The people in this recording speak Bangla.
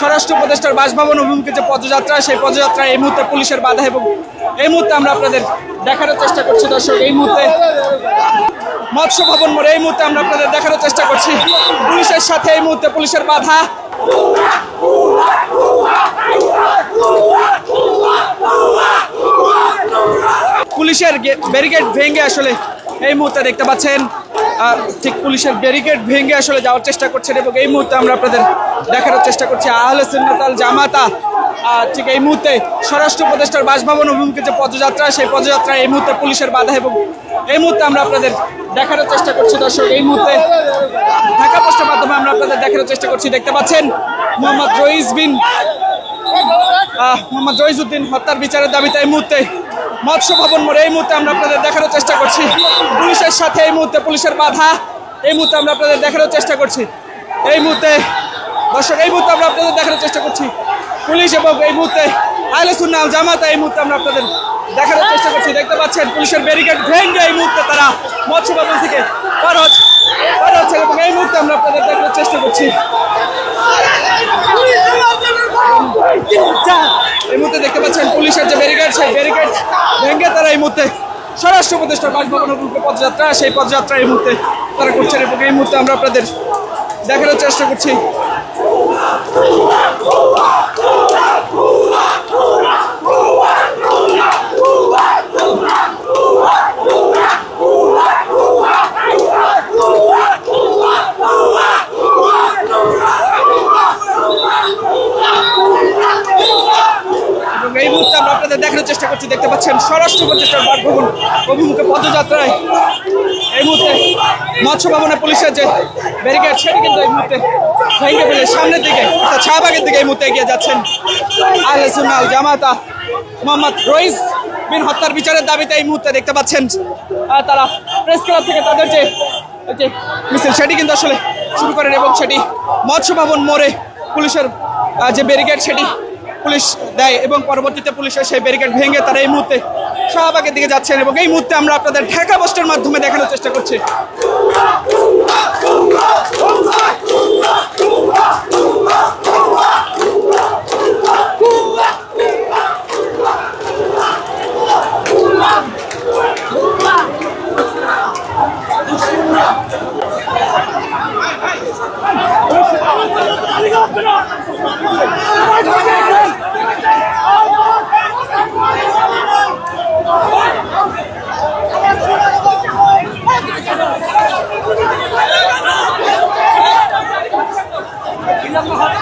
স্বরাষ্ট্র উপদেষ্টার বাসভবন অভিমুখে যে পদযাত্রা, সেই পদযাত্রা এই মুহূর্তে পুলিশের বাধা এবং এই মুহূর্তে আমরা আপনাদের দেখানোর চেষ্টা করছি। দর্শক, এই মুহূর্তে মৎস্য ভবন মোড়ে এই মুহূর্তে আমরা আপনাদের দেখানোর চেষ্টা করছি। পুলিশের সাথে এই মুহূর্তে পুলিশের বাধা। পুলিশের ব্যারিকেড ভেঙে আসলে এই মুহূর্তে দেখতে পাচ্ছেন ঠিক পুলিশের ব্যারিকেড ভেঙে আসলে যাওয়ার চেষ্টা করছেন এবং এই মুহূর্তে আমরা আপনাদের দেখানোর চেষ্টা করছি। আহলে সুন্নাতাল জামাতা। ঠিক এই মুহূর্তে স্বরাষ্ট্র উপদেষ্টার বাসভবন অভিমুখে যে পদযাত্রা, সেই পদযাত্রা এই মুহূর্তে পুলিশের বাধা এবং এই মুহূর্তে আমরা আপনাদের দেখানোর চেষ্টা করছি। দর্শক, এই মুহূর্তে ঢাকা পোস্টের মাধ্যমে আমরা আপনাদের দেখানোর চেষ্টা করছি। দেখতে পাচ্ছেন মোহাম্মদ রইস বিন মোহাম্মদ রইজুদ্দিন হত্যার বিচারের দাবিতে এই মুহূর্তে মৎস্য ভবন মোড়ে এই মুহূর্তে আমরা আপনাদের দেখানোর চেষ্টা করছি। পুলিশের সাথে এই মুহূর্তে পুলিশের বাধা। এই মুহূর্তে আমরা আপনাদের দেখানোর চেষ্টা করছি। এই মুহূর্তে, দর্শক, এই মুহূর্তে আমরা আপনাদের দেখানোর চেষ্টা করছি। পুলিশ এবং এই মুহূর্তে আহলে সুন্নাল জামাতা, এই মুহূর্তে আমরা আপনাদের দেখানোর চেষ্টা করছি। দেখতে পাচ্ছেন, পুলিশের ব্যারিকেড ভেঙে এই মুহূর্তে তারা মৎস্য ভবন থেকে পার হচ্ছে এই মুহূর্তে আমরা আপনাদের দেখানোর চেষ্টা করছি এই মুহূর্তে দেখতে পাচ্ছেন পুলিশের যে ব্যারিকেড সেই ব্যারিকেড ভেঙে তারা এই মুহূর্তে স্বরাষ্ট্র উপদেষ্টা বাসভবনের রূপে পদযাত্রা, সেই পদযাত্রা এই মুহূর্তে তারা করছেন এবং এই মুহূর্তে আমরা আপনাদের দেখানোর চেষ্টা করছি। এই মুহূর্তে আমরা আপনাদের দেখানোর চেষ্টা করছি, দেখতে পাচ্ছেন স্বরাষ্ট্র উপদেষ্টার বাসভবন অভিমুখে পদযাত্রায়। এই মুহূর্তে মৎস্য ভবনে পুলিশের যে ব্যারিকেড, সেটি কিন্তু এই মুহূর্তে ভেঙে ফেলে। সামনের দিকে, অর্থাৎ শাহবাগের দিকে এই মুহূর্তে এগিয়ে যাচ্ছেন আহলে সুন্নাল জামাতা মোহাম্মদ রইস বিন হত্যার বিচারের দাবিতে এই মুহূর্তে দেখতে পাচ্ছেন তারা প্রেস ক্লাব থেকে তাদের যে যে মিছিল, সেটি কিন্তু আসলে শুরু করেন এবং সেটি মৎস্য ভবন মোড়ে পুলিশের যে ব্যারিকেড, সেটি পুলিশ দেয় এবং পরবর্তীতে পুলিশের সেই ব্যারিকেড ভেঙে তারা এই মুহূর্তে শাহবাগের দিকে যাচ্ছেন এবং এই মুহূর্তে আমরা আপনাদের ঢাকা পোস্টের মাধ্যমে দেখানোর চেষ্টা করছি। বিলম্ব হয়